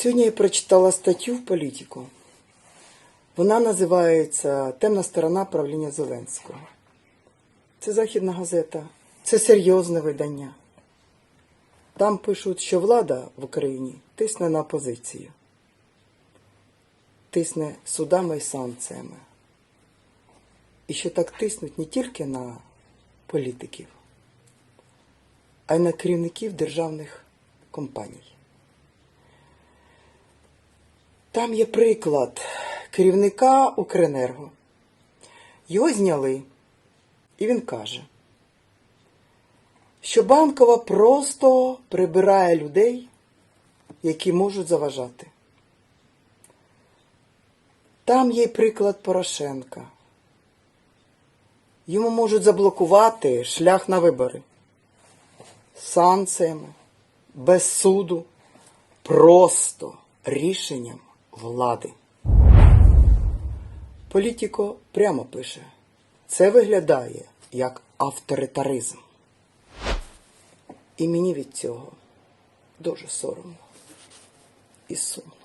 Сьогодні я прочитала статтю в політику. Вона називається Темна сторона правління Зеленського. Це західна газета, це серйозне видання. Там пишуть, що влада в Україні тисне на опозицію, тисне судами і санкціями. І що так тиснуть не тільки на політиків, а й на керівників державних компаній. Там є приклад керівника Укренерго. Його зняли, і він каже, що банкова просто прибирає людей, які можуть заважати. Там є приклад Порошенка. Йому можуть заблокувати шлях на вибори санкціями, без суду, просто рішенням влади. Політіко прямо пише, це виглядає як авторитаризм. І мені від цього дуже соромно і сумно.